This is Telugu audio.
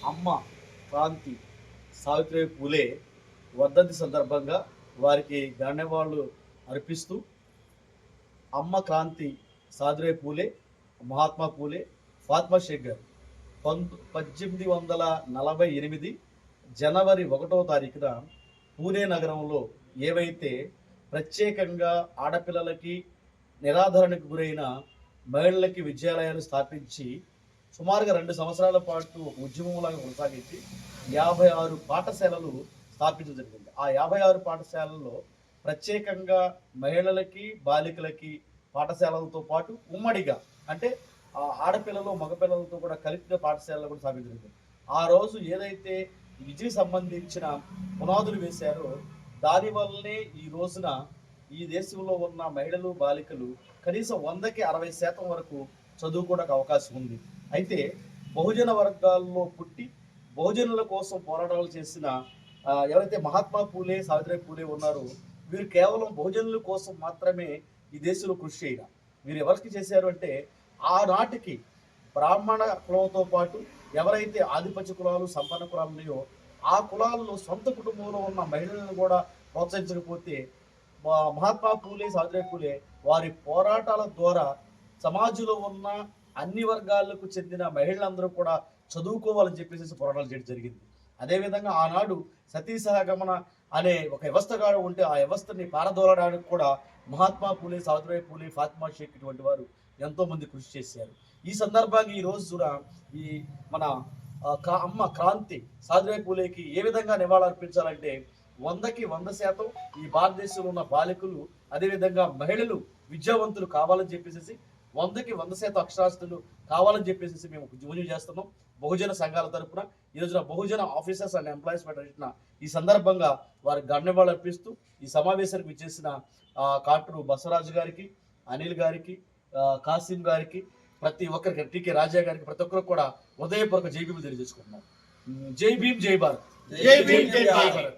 అమ్మ క్రాంతి సావిత్రి పూలే వర్ధంతి సందర్భంగా వారికి ధన్యవాదాలు అర్పిస్తూ అమ్మ క్రాంతి సావిత్రి పూలే మహాత్మా పూలే ఫాత్మా షేక్ గారు పద్దెనిమిది వందల నలభై ఎనిమిది జనవరి ఒకటో తారీఖున పూణే నగరంలో ఏవైతే ప్రత్యేకంగా ఆడపిల్లలకి నిరాధరణకు గురైన మహిళలకి విద్యాలయాలు స్థాపించి సుమారుగా రెండు సంవత్సరాల పాటు ఒక ఉద్యమంలాగా కొనసాగించి యాభై ఆరు పాఠశాలలు స్థాపించడం జరిగింది. ఆ యాభై ఆరు పాఠశాలల్లో ప్రత్యేకంగా మహిళలకి బాలికలకి పాఠశాలలతో పాటు ఉమ్మడిగా అంటే ఆ ఆడపిల్లలు మగపిల్లలతో కూడా కలిపిన పాఠశాలలు కూడా స్థాపించడం ఆ రోజు ఏదైతే విద్యకు సంబంధించిన పునాదులు వేశారో దానివల్లనే ఈ రోజున ఈ దేశంలో ఉన్న మహిళలు బాలికలు కనీసం వందకి అరవై శాతం వరకు చదువుకోవడానికి అవకాశం ఉంది. అయితే బహుజన వర్గాల్లో పుట్టి బహుజనుల కోసం పోరాటాలు చేసిన ఎవరైతే మహాత్మా పూలే సావిత్రి పూలే ఉన్నారో వీరు కేవలం బహుజనుల కోసం మాత్రమే ఈ దేశంలో కృషి చేయడం వీరు ఎవరికి చేశారు అంటే ఆనాటికి బ్రాహ్మణ కులంతో పాటు ఎవరైతే ఆధిపత్య కులాలు సంపన్న కులాలు ఉన్నాయో ఆ కులాలలో సొంత కుటుంబంలో ఉన్న మహిళలను కూడా ప్రోత్సహించకపోతే మహాత్మా పూలే సావిత్రి పూలే వారి పోరాటాల ద్వారా సమాజంలో ఉన్న అన్ని వర్గాలకు చెందిన మహిళలందరూ కూడా చదువుకోవాలని చెప్పేసి పోరాటాలు చేయడం జరిగింది. అదేవిధంగా ఆనాడు సతీ సహగమన అనే ఒక వ్యవస్థగా ఉంటే ఆ వ్యవస్థని పారదోలడానికి కూడా మహాత్మా పూలే సావిత్రిబాయి పూలే ఫాతిమా షేక్ ఇటువంటి వారు ఎంతో మంది కృషి చేశారు. ఈ సందర్భంగా ఈ రోజు ఈ మన కా- అమ్మ క్రాంతి సావిత్రిబాయి పూలేకి ఏ విధంగా నివాళులు అర్పించాలంటే వందకి వంద శాతం ఈ భారతదేశంలో ఉన్న బాలికలు అదేవిధంగా మహిళలు విద్యావంతులు కావాలని చెప్పేసి వందకి వంద శాతం అక్షరాస్తులు కావాలని చెప్పేసి మేము ఉద్యమం చేస్తున్నాం. బహుజన సంఘాల తరపున ఈ రోజున Bahujan officers and employees federation ఈ సందర్భంగా వారికి ధన్యవాదాలు అర్పిస్తూ ఈ సమావేశానికి విచ్చేసిన ఆ, కాటూరు బసవరాజు గారికి అనిల్ గారికి కాసిం గారికి ప్రతి ఒక్కరికి టీకే రాజా గారికి ప్రతి ఒక్కరికి కూడా ఉదయపూర్వక జై భీములు తెలియజేసుకుంటున్నాం. జై భీమ్ జై భారత్. జై భీమ్, జై భారత్.